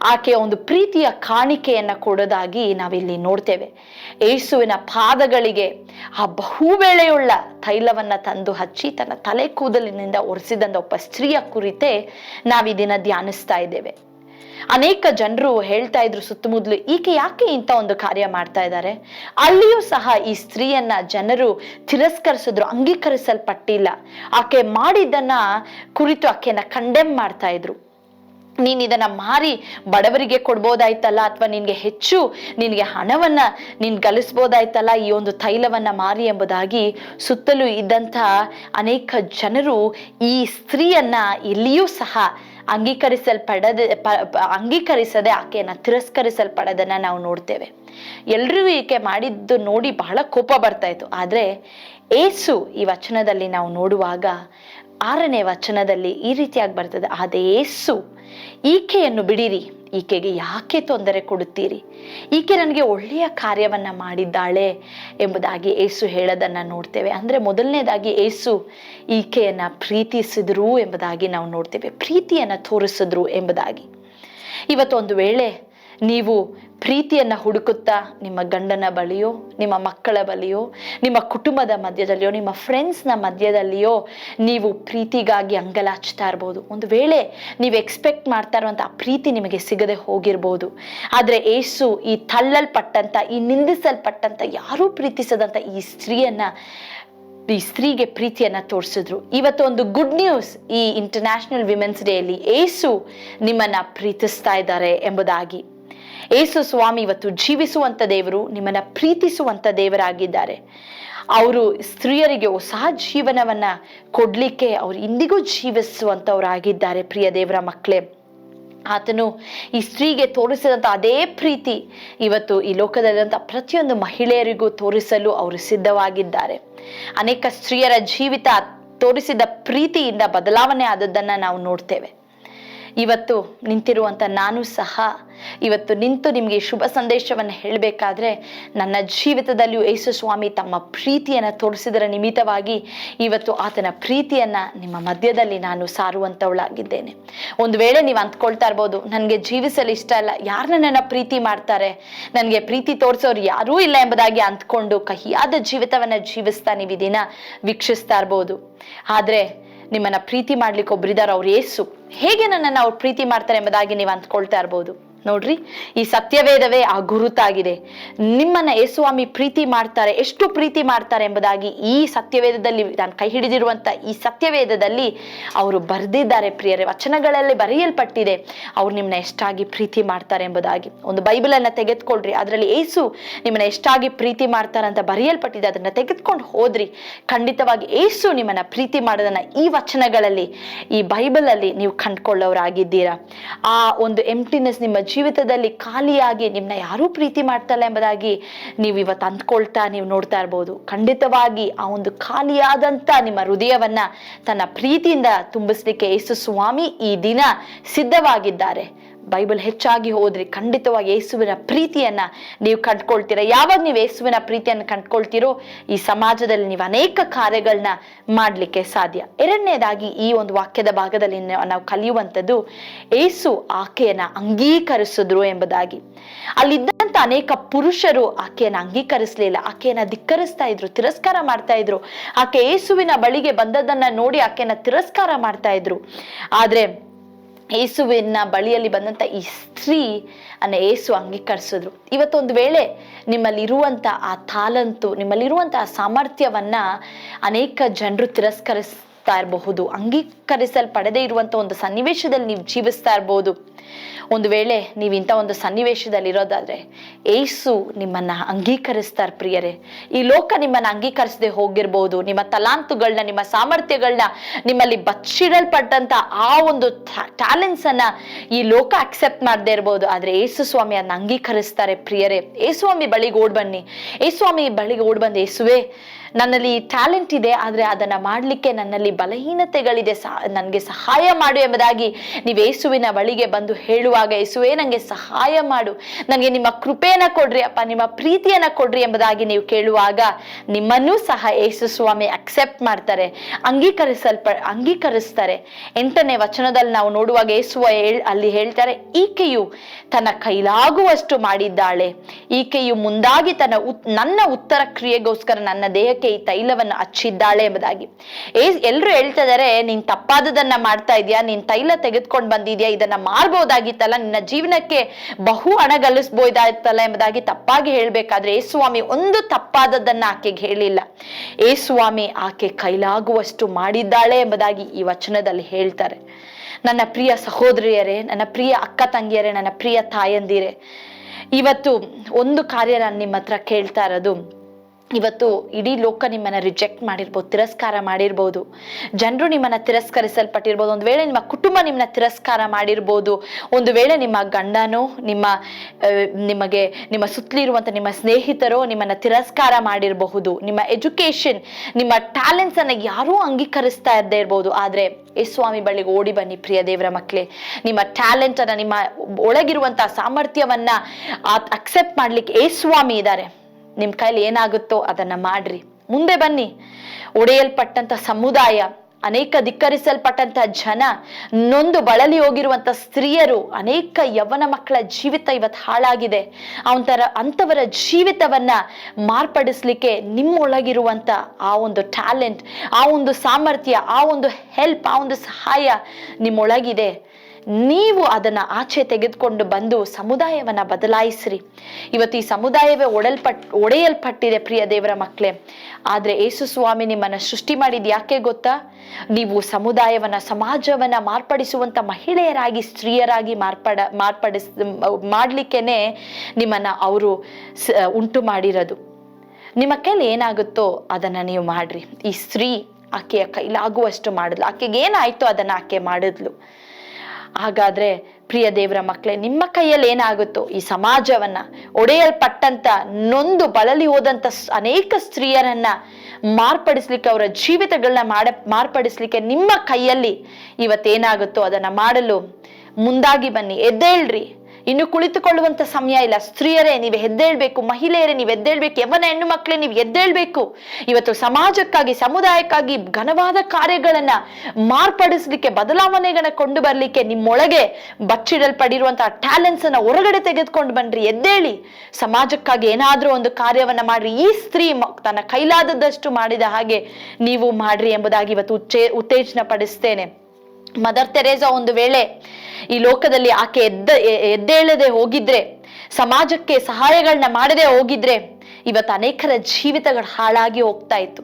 ಆಕೆಯ ಒಂದು ಪ್ರೀತಿಯ ಕಾಣಿಕೆಯನ್ನ ಕೊಡೋದಾಗಿ ನಾವಿಲ್ಲಿ ನೋಡ್ತೇವೆ. ಏಸುವಿನ ಪಾದಗಳಿಗೆ ಆ ಬಹು ಬೆಳೆಯುಳ್ಳ ತೈಲವನ್ನ ತಂದು ಹಚ್ಚಿ ತನ್ನ ತಲೆ ಕೂದಲಿನಿಂದ ಒರೆಸಿದಂತ ಒಬ್ಬ ಸ್ತ್ರೀಯ ಕುರಿತೇ ನಾವಿದನ್ನ ದಿನ ಧ್ಯಾನಿಸ್ತಾ ಇದ್ದೇವೆ. ಅನೇಕ ಜನರು ಹೇಳ್ತಾ ಇದ್ರು ಸುತ್ತಮುತ್ತಲು ಈಕೆ ಯಾಕೆ ಇಂಥ ಒಂದು ಕಾರ್ಯ ಮಾಡ್ತಾ ಇದ್ದಾರೆ ಅಲ್ಲಿಯೂ ಸಹ ಈ ಸ್ತ್ರೀಯನ್ನ ಜನರು ತಿರಸ್ಕರಿಸಿದ್ರು, ಅಂಗೀಕರಿಸಲ್ಪಟ್ಟಿಲ್ಲ. ಆಕೆ ಮಾಡಿದ್ದನ್ನ ಕುರಿತು ಆಕೆಯನ್ನ ಕಂಡೆಮ್ ಮಾಡ್ತಾ ಇದ್ರು. ನೀನು ಇದನ್ನ ಮಾರಿ ಬಡವರಿಗೆ ಕೊಡ್ಬೋದಾಯ್ತಲ್ಲ ಅಥವಾ ನಿನ್ಗೆ ಹೆಚ್ಚು, ನಿನ್ಗೆ ಹಣವನ್ನ ನೀನ್ ಗಳಿಸ್ಬೋದಾಯ್ತಲ್ಲ ಈ ಒಂದು ತೈಲವನ್ನ ಮಾರಿ ಎಂಬುದಾಗಿ ಸುತ್ತಲೂ ಇದ್ದಂತ ಅನೇಕ ಜನರು ಈ ಸ್ತ್ರೀಯನ್ನ ಇಲ್ಲಿಯೂ ಸಹ ಅಂಗೀಕರಿಸಲ್ಪಡದೆ ಅಂಗೀಕರಿಸದೆ ಆಕೆಯನ್ನ ತಿರಸ್ಕರಿಸಲ್ಪಡೋದನ್ನ ನಾವು ನೋಡ್ತೇವೆ. ಎಲ್ರಿಗೂ ಈಕೆ ಮಾಡಿದ್ದು ನೋಡಿ ಬಹಳ ಕೋಪ ಬರ್ತಾ ಇತ್ತು. ಆದ್ರೆ ಏಸು ಈ ವಚನದಲ್ಲಿ ನಾವು ನೋಡುವಾಗ ಆರನೇ ವಚನದಲ್ಲಿ ಈ ರೀತಿಯಾಗಿ ಬರ್ತದೆ. ಆದ ಏಸು ಈಕೆಯನ್ನು ಬಿಡಿರಿ. ಈಕೆಗೆ ಯಾಕೆ ತೊಂದರೆ ಕೊಡುತ್ತೀರಿ? ಈಕೆ ನನಗೆ ಒಳ್ಳೆಯ ಕಾರ್ಯವನ್ನು ಮಾಡಿದ್ದಾಳೆ ಎಂಬುದಾಗಿ ಏಸು ಹೇಳೋದನ್ನು ನೋಡ್ತೇವೆ. ಅಂದರೆ ಮೊದಲನೇದಾಗಿ ಏಸು ಈಕೆಯನ್ನು ಪ್ರೀತಿಸಿದ್ರು ಎಂಬುದಾಗಿ ನಾವು ನೋಡ್ತೇವೆ. ಪ್ರೀತಿಯನ್ನು ತೋರಿಸಿದ್ರು ಎಂಬುದಾಗಿ. ಇವತ್ತೊಂದು ವೇಳೆ ನೀವು ಪ್ರೀತಿಯನ್ನು ಹುಡುಕುತ್ತಾ ನಿಮ್ಮ ಗಂಡನ ಬಳಿಯೋ, ನಿಮ್ಮ ಮಕ್ಕಳ ಬಳಿಯೋ, ನಿಮ್ಮ ಕುಟುಂಬದ ಮಧ್ಯದಲ್ಲಿಯೋ, ನಿಮ್ಮ ಫ್ರೆಂಡ್ಸ್ನ ಮಧ್ಯದಲ್ಲಿಯೋ ನೀವು ಪ್ರೀತಿಗಾಗಿ ಅಂಗಲಾಚ್ತಾ ಇರ್ಬೋದು. ಒಂದು ವೇಳೆ ನೀವು ಎಕ್ಸ್ಪೆಕ್ಟ್ ಮಾಡ್ತಾ ಇರುವಂಥ ಪ್ರೀತಿ ನಿಮಗೆ ಸಿಗದೆ ಹೋಗಿರ್ಬೋದು. ಆದರೆ ಏಸು ಈ ತಳ್ಳಲ್ಪಟ್ಟಂಥ ಈ ನಿಂದಿಸಲ್ಪಟ್ಟಂಥ ಯಾರೂ ಪ್ರೀತಿಸದಂಥ ಈ ಸ್ತ್ರೀಯನ್ನು, ಈ ಸ್ತ್ರೀಗೆ ಪ್ರೀತಿಯನ್ನು ತೋರಿಸಿದ್ರು. ಇವತ್ತು ಒಂದು ಗುಡ್ ನ್ಯೂಸ್ ಈ ಇಂಟರ್ನ್ಯಾಷನಲ್ ವಿಮೆನ್ಸ್ ಡೇಯಲ್ಲಿ ಏಸು ನಿಮ್ಮನ್ನು ಪ್ರೀತಿಸ್ತಾ ಇದ್ದಾರೆ ಎಂಬುದಾಗಿ. ಏಸು ಸ್ವಾಮಿ ಇವತ್ತು ಜೀವಿಸುವಂಥ ದೇವರು, ನಿಮ್ಮನ್ನ ಪ್ರೀತಿಸುವಂಥ ದೇವರಾಗಿದ್ದಾರೆ. ಅವರು ಸ್ತ್ರೀಯರಿಗೆ ಹೊಸ ಜೀವನವನ್ನ ಕೊಡಲಿಕ್ಕೆ ಅವರು ಇಂದಿಗೂ ಜೀವಿಸುವಂಥವರಾಗಿದ್ದಾರೆ ಪ್ರಿಯ ದೇವರ ಮಕ್ಕಳೇ. ಆತನು ಈ ಸ್ತ್ರೀಗೆ ತೋರಿಸಿದಂಥ ಅದೇ ಪ್ರೀತಿ ಇವತ್ತು ಈ ಲೋಕದಲ್ಲಿರುವಂಥ ಪ್ರತಿಯೊಂದು ಮಹಿಳೆಯರಿಗೂ ತೋರಿಸಲು ಅವರು ಸಿದ್ಧವಾಗಿದ್ದಾರೆ. ಅನೇಕ ಸ್ತ್ರೀಯರ ಜೀವಿತ ತೋರಿಸಿದ ಪ್ರೀತಿಯಿಂದ ಬದಲಾವಣೆ ಆದದ್ದನ್ನು ನಾವು ನೋಡ್ತೇವೆ. ಇವತ್ತು ನಿಂತಿರುವಂಥ ನಾನು ಸಹ ಇವತ್ತು ನಿಂತು ನಿಮಗೆ ಶುಭ ಸಂದೇಶವನ್ನು ಹೇಳಬೇಕಾದ್ರೆ ನನ್ನ ಜೀವಿತದಲ್ಲಿಯೂ ಯೇಸು ಸ್ವಾಮಿ ತಮ್ಮ ಪ್ರೀತಿಯನ್ನು ತೋರಿಸಿದರ ನಿಮಿತ್ತವಾಗಿ ಇವತ್ತು ಆತನ ಪ್ರೀತಿಯನ್ನು ನಿಮ್ಮ ಮಧ್ಯದಲ್ಲಿ ನಾನು ಸಾರುವಂಥವಳಾಗಿದ್ದೇನೆ ಒಂದು ವೇಳೆ ನೀವು ಅಂದ್ಕೊಳ್ತಾ ಇರ್ಬೋದು, ನನಗೆ ಜೀವಿಸಲು ಇಷ್ಟ ಇಲ್ಲ ಯಾರು ನನ್ನ ಪ್ರೀತಿ ಮಾಡ್ತಾರೆ, ನನಗೆ ಪ್ರೀತಿ ತೋರಿಸೋರು ಯಾರೂ ಇಲ್ಲ ಎಂಬುದಾಗಿ ಅಂದ್ಕೊಂಡು ಕಹಿಯಾದ ಜೀವಿತವನ್ನು ಜೀವಿಸ್ತಾ ನೀವು ದಿನ ವೀಕ್ಷಿಸ್ತಾ ಇರ್ಬೋದು. ಆದ್ರೆ ನಿಮ್ಮನ್ನ ಪ್ರೀತಿ ಮಾಡ್ಲಿಕ್ಕೆ ಒಬ್ರಿದಾರ ಅವ್ರು ಏಸು. ಹೇಗೆ ನನ್ನನ್ನು ಅವ್ರು ಪ್ರೀತಿ ಮಾಡ್ತಾರೆ ಎಂಬುದಾಗಿ ನೀವು ಅಂದ್ಕೊಳ್ತಾ ಇರ್ಬೋದು. ನೋಡ್ರಿ, ಈ ಸತ್ಯವೇದವೇ ಆ ಗುರುತಾಗಿದೆ. ನಿಮ್ಮನ್ನ ಯೇಸುವಾಮಿ ಪ್ರೀತಿ ಮಾಡ್ತಾರೆ, ಎಷ್ಟು ಪ್ರೀತಿ ಮಾಡ್ತಾರೆ ಎಂಬುದಾಗಿ ಈ ಸತ್ಯವೇದದಲ್ಲಿ ನಾನು ಕೈ ಹಿಡಿದಿರುವಂತ ಈ ಸತ್ಯವೇದದಲ್ಲಿ ಅವರು ಬರೆದಿದ್ದಾರೆ ಪ್ರಿಯರೇ, ವಚನಗಳಲ್ಲಿ ಬರೆಯಲ್ಪಟ್ಟಿದೆ, ಅವ್ರು ನಿಮ್ಮನ್ನ ಎಷ್ಟಾಗಿ ಪ್ರೀತಿ ಮಾಡ್ತಾರೆ ಎಂಬುದಾಗಿ. ಒಂದು ಬೈಬಲ್ ಅನ್ನ ತೆಗೆದುಕೊಳ್ರಿ, ಅದರಲ್ಲಿ ಏಸು ನಿಮ್ಮನ್ನ ಎಷ್ಟಾಗಿ ಪ್ರೀತಿ ಮಾಡ್ತಾರೆ ಅಂತ ಬರೆಯಲ್ಪಟ್ಟಿದೆ, ಅದನ್ನ ತೆಗೆದುಕೊಂಡು ಹೋದ್ರಿ. ಖಂಡಿತವಾಗಿ ಏಸು ನಿಮ್ಮನ್ನ ಪ್ರೀತಿ ಮಾಡೋದನ್ನ ಈ ವಚನಗಳಲ್ಲಿ, ಈ ಬೈಬಲಲ್ಲಿ ನೀವು ಕಂಡ್ಕೊಳ್ಳೋರಾಗಿದ್ದೀರಾ. ಆ ಒಂದು ಎಂಟಿನೆಸ್ ನಿಮ್ಮ ಜೀವಿತದಲ್ಲಿ ಖಾಲಿಯಾಗಿ ನಿಮ್ಮನ್ನ ಯಾರೂ ಪ್ರೀತಿ ಮಾಡ್ತಲ್ಲ ಎಂಬುದಾಗಿ ನೀವು ಇವತ್ತು ಅಂದ್ಕೊಳ್ತಾ ನೀವು ನೋಡ್ತಾ ಇರ್ಬೋದು. ಖಂಡಿತವಾಗಿ ಆ ಒಂದು ಖಾಲಿಯಾದಂಥ ನಿಮ್ಮ ಹೃದಯವನ್ನ ತನ್ನ ಪ್ರೀತಿಯಿಂದ ತುಂಬಿಸ್ಲಿಕ್ಕೆ ಯೇಸು ಸ್ವಾಮಿ ಈ ದಿನ ಸಿದ್ಧವಾಗಿದ್ದಾರೆ. ಬೈಬಲ್ ಹೆಚ್ಚಾಗಿ ಹೋದ್ರಿ ಖಂಡಿತವಾಗಿ ಯೇಸುವಿನ ಪ್ರೀತಿಯನ್ನ ನೀವು ಕಂಡ್ಕೊಳ್ತೀರಾ. ಯಾವಾಗ ನೀವು ಯೇಸುವಿನ ಪ್ರೀತಿಯನ್ನು ಕಂಡ್ಕೊಳ್ತೀರೋ, ಈ ಸಮಾಜದಲ್ಲಿ ನೀವು ಅನೇಕ ಕಾರ್ಯಗಳನ್ನ ಮಾಡಲಿಕ್ಕೆ ಸಾಧ್ಯ. ಎರಡನೇದಾಗಿ ಈ ಒಂದು ವಾಕ್ಯದ ಭಾಗದಲ್ಲಿ ನಾವು ಕಲಿಯುವಂಥದ್ದು, ಏಸು ಆಕೆಯನ್ನ ಅಂಗೀಕರಿಸಿದ್ರು ಎಂಬುದಾಗಿ. ಅಲ್ಲಿದ್ದಂತ ಅನೇಕ ಪುರುಷರು ಆಕೆಯನ್ನ ಅಂಗೀಕರಿಸಲಿಲ್ಲ. ಆಕೆಯನ್ನ ಧಿಕ್ಕರಿಸ್ತಾ ಇದ್ರು, ತಿರಸ್ಕಾರ ಮಾಡ್ತಾ ಇದ್ರು. ಆಕೆ ಏಸುವಿನ ಬಳಿಗೆ ಬಂದದನ್ನ ನೋಡಿ ಆಕೆಯನ್ನ ತಿರಸ್ಕಾರ ಮಾಡ್ತಾ ಇದ್ರು. ಆದ್ರೆ ಏಸುವಿನ ಬಳಿಯಲ್ಲಿ ಬಂದಂತ ಈ ಸ್ತ್ರೀ ಅನ್ನ ಏಸು ಅಂಗೀಕರಿಸಿದ್ರು. ಇವತ್ತೊಂದು ವೇಳೆ ನಿಮ್ಮಲ್ಲಿರುವಂಥ ಆ ತಾಲಂತು ನಿಮ್ಮಲ್ಲಿರುವಂಥ ಆ ಸಾಮರ್ಥ್ಯವನ್ನ ಅನೇಕ ಜನರು ತಿರಸ್ಕರಿಸ್ತಾ ಇರಬಹುದು, ಅಂಗೀಕರಿಸಲ್ಪಡದೇ ಇರುವಂಥ ಒಂದು ಸನ್ನಿವೇಶದಲ್ಲಿ ನೀವು ಜೀವಿಸ್ತಾ ಇರಬಹುದು ಒಂದು ವೇಳೆ ನೀವು ಇಂಥ ಒಂದು ಸನ್ನಿವೇಶದಲ್ಲಿ ಇರೋದಾದರೆ, ಏಸು ನಿಮ್ಮನ್ನ ಅಂಗೀಕರಿಸ್ತಾರೆ ಪ್ರಿಯರೇ. ಈ ಲೋಕ ನಿಮ್ಮನ್ನ ಅಂಗೀಕರಿಸದೆ ಹೋಗಿರ್ಬೋದು. ನಿಮ್ಮ ತಲಾಂತುಗಳನ್ನ ನಿಮ್ಮ ಸಾಮರ್ಥ್ಯಗಳನ್ನ ನಿಮ್ಮಲ್ಲಿ ಬಚ್ಚಿಡಲ್ಪಟ್ಟಂಥ ಆ ಒಂದು ಟ್ಯಾಲೆಂಟ್ಸನ್ನು ಈ ಲೋಕ ಅಕ್ಸೆಪ್ಟ್ ಮಾಡದೇ ಇರ್ಬೋದು. ಆದರೆ ಏಸು ಸ್ವಾಮಿ ಅದನ್ನ ಅಂಗೀಕರಿಸ್ತಾರೆ ಪ್ರಿಯರೇ. ಏಸ್ವಾಮಿ ಬಳಿಗೆ ಓಡ್ ಬನ್ನಿ. ಏಸ್ವಾಮಿ ಬಳಿಗೆ ಓಡ್ ಬಂದು, ಏಸುವೆ ನನ್ನಲ್ಲಿ ಟ್ಯಾಲೆಂಟ್ ಇದೆ, ಆದರೆ ಅದನ್ನ ಮಾಡಲಿಕ್ಕೆ ನನ್ನಲ್ಲಿ ಬಲಹೀನತೆಗಳಿದೆ ನನಗೆ ಸಹಾಯ ಮಾಡು ಎಂಬುದಾಗಿ ನೀವು ಯೇಸುವಿನ ಬಳಿಗೆ ಬಂದು ಹೇಳುವಾಗ, ಯೇಸುವೆ ನನಗೆ ಸಹಾಯ ಮಾಡು. ನನಗೆ ನಿಮ್ಮ ಕೃಪೆಯನ್ನು ಕೊಡ್ರಿ, ಅಪ್ಪ, ನಿಮ್ಮ ಪ್ರೀತಿಯನ್ನು ಕೊಡ್ರಿ ಎಂಬುದಾಗಿ ನೀವು ಕೇಳುವಾಗ ನಿಮ್ಮನ್ನೂ ಸಹ ಯೇಸು ಸ್ವಾಮಿ ಅಕ್ಸೆಪ್ಟ್ ಮಾಡ್ತಾರೆ, ಅಂಗೀಕರಿಸಲ್ಪ, ಅಂಗೀಕರಿಸ್ತಾರೆ. ಎಂಟನೇ ವಚನದಲ್ಲಿ ನಾವು ನೋಡುವಾಗ ಯೇಸುವ ಅಲ್ಲಿ ಹೇಳ್ತಾರೆ, ಈಕೆಯು ತನ್ನ ಕೈಲಾಗುವಷ್ಟು ಮಾಡಿದ್ದಾಳೆ. ಈಕೆಯು ಮುಂದಾಗಿ ತನ್ನ ನನ್ನ ಉತ್ತರ ಕ್ರಿಯೆಗೋಸ್ಕರ ನನ್ನ ದೇಹಕ್ಕೆ ಈ ತೈಲವನ್ನು ಹಚ್ಚಿದ್ದಾಳೆ ಎಂಬುದಾಗಿ. ಎಲ್ರು ಹೇಳ್ತಾ ಇದಾರೆ, ನೀನ್ ತಪ್ಪಾದದನ್ನ ಮಾಡ್ತಾ ಇದೀಯಾ, ನೀನ್ ತೈಲ ತೆಗೆದುಕೊಂಡು ಬಂದಿದ್ಯಾ, ಇದನ್ನ ಮಾರ್ಬೋದಾಗಿತ್ತಲ್ಲ, ನಿನ್ನ ಜೀವನಕ್ಕೆ ಬಹು ಹಣ ಗಳಿಸ್ಬೋದಾಯ್ತಲ್ಲ ಎಂಬುದಾಗಿ ತಪ್ಪಾಗಿ ಹೇಳ್ಬೇಕಾದ್ರೆ, ಏ ಸ್ವಾಮಿ, ಒಂದು ತಪ್ಪಾದದನ್ನ ಆಕೆಗೆ ಹೇಳಿಲ್ಲ. ಏ ಸ್ವಾಮಿ, ಆಕೆ ಕೈಲಾಗುವಷ್ಟು ಮಾಡಿದ್ದಾಳೆ ಎಂಬುದಾಗಿ ಈ ವಚನದಲ್ಲಿ ಹೇಳ್ತಾರೆ. ನನ್ನ ಪ್ರಿಯ ಸಹೋದರಿಯರೇ, ನನ್ನ ಪ್ರಿಯ ಅಕ್ಕ ತಂಗಿಯರೇ, ನನ್ನ ಪ್ರಿಯ ತಾಯಂದಿರೇ, ಇವತ್ತು ಒಂದು ಕಾರ್ಯ ನಾನು ನಿಮ್ಮ ಹತ್ರ ಕೇಳ್ತಾ ಇರೋದು ಇವತ್ತು ಇಡೀ ಲೋಕ ನಿಮ್ಮನ್ನ ರಿಜೆಕ್ಟ್ ಮಾಡಿರ್ಬೋದು, ತಿರಸ್ಕಾರ ಮಾಡಿರ್ಬೋದು. ಜನರು ನಿಮ್ಮನ್ನ ತಿರಸ್ಕರಿಸಲ್ಪಟ್ಟಿರ್ಬೋದು. ಒಂದು ವೇಳೆ ನಿಮ್ಮ ಕುಟುಂಬ ನಿಮ್ಮನ್ನ ತಿರಸ್ಕಾರ ಮಾಡಿರ್ಬೋದು. ಒಂದು ವೇಳೆ ನಿಮ್ಮ ಗಂಡನೋ, ನಿಮ್ಮ ನಿಮಗೆ, ನಿಮ್ಮ ಸುತ್ತಲಿರುವಂಥ ನಿಮ್ಮ ಸ್ನೇಹಿತರೋ ನಿಮ್ಮನ್ನ ತಿರಸ್ಕಾರ ಮಾಡಿರಬಹುದು. ನಿಮ್ಮ ಎಜುಕೇಶನ್ ನಿಮ್ಮ ಟ್ಯಾಲೆಂಟ್ಸ್ ಅನ್ನ ಯಾರೂ ಅಂಗೀಕರಿಸ್ತಾ ಇರದೇ ಇರ್ಬೋದು. ಆದ್ರೆ ಸ್ವಾಮಿ ಬಳಿಗೆ ಓಡಿ ಬನ್ನಿ ಪ್ರಿಯ ದೇವರ ಮಕ್ಕಳೇ. ನಿಮ್ಮ ಟ್ಯಾಲೆಂಟ್ ಅನ್ನ, ನಿಮ್ಮ ಒಳಗಿರುವಂಥ ಸಾಮರ್ಥ್ಯವನ್ನ ಅಕ್ಸೆಪ್ಟ್ ಮಾಡ್ಲಿಕ್ಕೆ ಸ್ವಾಮಿ ಇದ್ದಾರೆ. ನಿಮ್ಮ ಕೈಲಿ ಏನಾಗುತ್ತೋ ಅದನ್ನ ಮಾಡ್ರಿ. ಮುಂದೆ ಬನ್ನಿ. ಒಡೆಯಲ್ಪಟ್ಟಂತ ಸಮುದಾಯ, ಅನೇಕ ಧಿಕ್ಕರಿಸಲ್ಪಟ್ಟಂತ ಜನ, ನೊಂದು ಬಳಲಿ ಹೋಗಿರುವಂತ ಸ್ತ್ರೀಯರು, ಅನೇಕ ಯವನ ಮಕ್ಕಳ ಜೀವಿತ ಇವತ್ತು ಹಾಳಾಗಿದೆ. ಅವಂತರ ಅಂಥವರ ಜೀವಿತವನ್ನ ಮಾರ್ಪಡಿಸ್ಲಿಕ್ಕೆ ನಿಮ್ಮೊಳಗಿರುವಂತ ಆ ಒಂದು ಟ್ಯಾಲೆಂಟ್ ಆ ಒಂದು ಸಾಮರ್ಥ್ಯ, ಆ ಒಂದು ಹೆಲ್ಪ್ ಆ ಒಂದು ಸಹಾಯ ನಿಮ್ಮೊಳಗಿದೆ. ನೀವು ಅದನ್ನ ಆಚೆ ತೆಗೆದುಕೊಂಡು ಬಂದು ಸಮುದಾಯವನ್ನ ಬದಲಾಯಿಸ್ರಿ. ಇವತ್ತು ಈ ಸಮುದಾಯವೇ ಒಡಲ್ಪಟ್ ಒಡೆಯಲ್ಪಟ್ಟಿದೆ ಪ್ರಿಯ ದೇವರ ಮಕ್ಕಳೇ. ಆದ್ರೆ ಏಸು ಸ್ವಾಮಿ ನಿಮ್ಮನ್ನ ಸೃಷ್ಟಿ ಮಾಡಿದ್ ಯಾಕೆ ಗೊತ್ತಾ? ನೀವು ಸಮುದಾಯವನ್ನ, ಸಮಾಜವನ್ನ ಮಾರ್ಪಡಿಸುವಂತ ಮಹಿಳೆಯರಾಗಿ, ಸ್ತ್ರೀಯರಾಗಿ ಮಾರ್ಪಡ, ಮಾರ್ಪಡಿಸ್, ಮಾಡ್ಲಿಕ್ಕೇನೆ ನಿಮ್ಮನ್ನ ಅವರು ಉಂಟು ಮಾಡಿರೋದು. ನಿಮ್ಮ ಕೈಲಿ ಏನಾಗುತ್ತೋ ಅದನ್ನ ನೀವು ಮಾಡ್ರಿ. ಈ ಸ್ತ್ರೀ ಆಕೆಯ ಕೈಲಾಗುವಷ್ಟು ಮಾಡಿದ್ಲು. ಆಕೆಗೆ ಏನಾಯ್ತು ಅದನ್ನ ಆಕೆ ಮಾಡಿದ್ಲು. ಹಾಗಾದ್ರೆ ಪ್ರಿಯ ದೇವರ ಮಕ್ಕಳೇ, ನಿಮ್ಮ ಕೈಯಲ್ಲಿ ಏನಾಗುತ್ತೋ ಈ ಸಮಾಜವನ್ನ ಒಡೆಯಲ್ಪಟ್ಟಂತ, ನೊಂದು ಬಳಲಿ ಹೋದಂತ ಅನೇಕ ಸ್ತ್ರೀಯರನ್ನ ಮಾರ್ಪಡಿಸ್ಲಿಕ್ಕೆ, ಅವರ ಜೀವಿತಗಳನ್ನ ಮಾಡ, ಮಾರ್ಪಡಿಸ್ಲಿಕ್ಕೆ ನಿಮ್ಮ ಕೈಯಲ್ಲಿ ಇವತ್ತೇನಾಗುತ್ತೋ ಅದನ್ನ ಮಾಡಲು ಮುಂದಾಗಿ ಬನ್ನಿ. ಎದ್ದೇಳ್ರಿ. ಇನ್ನು ಕುಳಿತುಕೊಳ್ಳುವಂತ ಸಮಯ ಇಲ್ಲ. ಸ್ತ್ರೀಯರೇ, ನೀವು ಎದ್ದೇಳ್ಬೇಕು, ಮಹಿಳೆಯರೇ, ನೀವು ಎದ್ದೇಳ್ಬೇಕು, ಯವನ ಹೆಣ್ಣು ಮಕ್ಕಳೇ ನೀವು ಎದ್ದೇಳ್ಬೇಕು. ಇವತ್ತು ಸಮಾಜಕ್ಕಾಗಿ, ಸಮುದಾಯಕ್ಕಾಗಿ ಘನವಾದ ಕಾರ್ಯಗಳನ್ನ ಮಾರ್ಪಡಿಸ್ಲಿಕ್ಕೆ, ಬದಲಾವಣೆಗಳನ್ನ ಕೊಂಡು ಬರ್ಲಿಕ್ಕೆ ನಿಮ್ಮೊಳಗೆ ಬಚ್ಚಿಡಲ್ಪಡಿರುವಂತಹ ಟ್ಯಾಲೆಂಟ್ಸ್ ಅನ್ನ ಹೊರಗಡೆ ತೆಗೆದುಕೊಂಡು ಬನ್ರಿ, ಎದ್ದೇಳಿ. ಸಮಾಜಕ್ಕಾಗಿ ಏನಾದ್ರೂ ಒಂದು ಕಾರ್ಯವನ್ನ ಮಾಡ್ರಿ. ಈ ಸ್ತ್ರೀ ತನ್ನ ಕೈಲಾದದಷ್ಟು ಮಾಡಿದ ಹಾಗೆ ನೀವು ಮಾಡ್ರಿ ಎಂಬುದಾಗಿ ಇವತ್ತು ಉಚ್ಚೇ ಉತ್ತೇಜನ ಪಡಿಸ್ತೇನೆ ಮದರ್ ತೆರೇಸಾ ಒಂದು ವೇಳೆ ಈ ಲೋಕದಲ್ಲಿ ಆಕೆ ಎದ್ದ ಎದ್ದೇಳದೆ ಹೋಗಿದ್ರೆ, ಸಮಾಜಕ್ಕೆ ಸಹಾಯಗಳನ್ನ ಮಾಡದೆ ಹೋಗಿದ್ರೆ, ಇವತ್ತು ಅನೇಕರ ಜೀವಿತಗಳು ಹಾಳಾಗಿ ಹೋಗ್ತಾ ಇತ್ತು.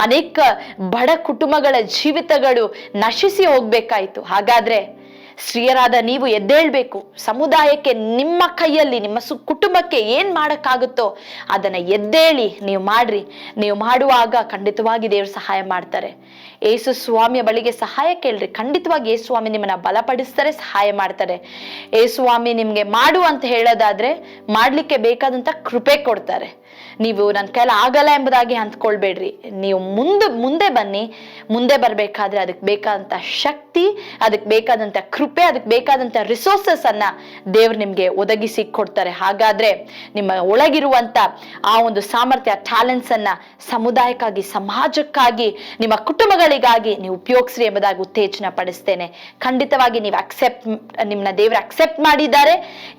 ಅನೇಕ ಬಡ ಕುಟುಂಬಗಳ ಜೀವಿತಗಳು ನಶಿಸಿ ಹೋಗ್ಬೇಕಾಯ್ತು. ಹಾಗಾದ್ರೆ ಸ್ತ್ರೀಯರಾದ ನೀವು ಎದ್ದೇಳ್ಬೇಕು. ಸಮುದಾಯಕ್ಕೆ, ನಿಮ್ಮ ಕೈಯಲ್ಲಿ, ನಿಮ್ಮ ಸು, ಕುಟುಂಬಕ್ಕೆ ಏನ್ ಮಾಡಕ್ಕಾಗುತ್ತೋ ಅದನ್ನ ಎದ್ದೇಳಿ, ನೀವು ಮಾಡ್ರಿ. ನೀವು ಮಾಡುವಾಗ ಖಂಡಿತವಾಗಿ ದೇವರು ಸಹಾಯ ಮಾಡ್ತಾರೆ. ಏಸು ಸ್ವಾಮಿಯ ಬಳಿಗೆ ಸಹಾಯ ಕೇಳ್ರಿ. ಖಂಡಿತವಾಗಿ ಏಸು ಸ್ವಾಮಿ ನಿಮ್ಮನ್ನ ಬಲಪಡಿಸ್ತಾರೆ, ಸಹಾಯ ಮಾಡ್ತಾರೆ. ಏಸು ಸ್ವಾಮಿ ನಿಮ್ಗೆ ಮಾಡು ಅಂತ ಹೇಳೋದಾದ್ರೆ, ಮಾಡ್ಲಿಕ್ಕೆ ಬೇಕಾದಂತ ಕೃಪೆ ಕೊಡ್ತಾರೆ. ನೀವು ನನ್ನ ಕೈಲ ಆಗಲ್ಲ ಎಂಬುದಾಗಿ ಅಂದ್ಕೊಳ್ಬೇಡ್ರಿ ನೀವು ಮುಂದೆ ಮುಂದೆ ಬನ್ನಿ, ಮುಂದೆ ಬರಬೇಕಾದ್ರೆ ಅದಕ್ಕೆ ಬೇಕಾದಂತ ಶಕ್ತಿ, ಅದಕ್ಕೆ ಬೇಕಾದಂತ ಕೃಪೆ, ಅದಕ್ಕೆ ಬೇಕಾದಂತ ರಿಸೋರ್ಸಸ್ ಅನ್ನ ದೇವ್ರು ನಿಮ್ಗೆ ಒದಗಿಸಿ ಕೊಡ್ತಾರೆ. ಹಾಗಾದ್ರೆ ನಿಮ್ಮ ಒಳಗಿರುವಂತ ಆ ಒಂದು ಸಾಮರ್ಥ್ಯ ಟ್ಯಾಲೆಂಟ್ಸ್ ಅನ್ನ ಸಮುದಾಯಕ್ಕಾಗಿ, ಸಮಾಜಕ್ಕಾಗಿ, ನಿಮ್ಮ ಕುಟುಂಬಗಳಿಗಾಗಿ ನೀವು ಉಪಯೋಗಿಸ್ರಿ ಎಂಬುದಾಗಿ ಉತ್ತೇಜನ ಪಡಿಸ್ತೇನೆ. ಖಂಡಿತವಾಗಿ ನೀವು ಅಕ್ಸೆಪ್ಟ್ ನಿಮ್ಮನ್ನ ದೇವ್ರು ಅಕ್ಸೆಪ್ಟ್ ಮಾಡಿದ್ದಾರೆ.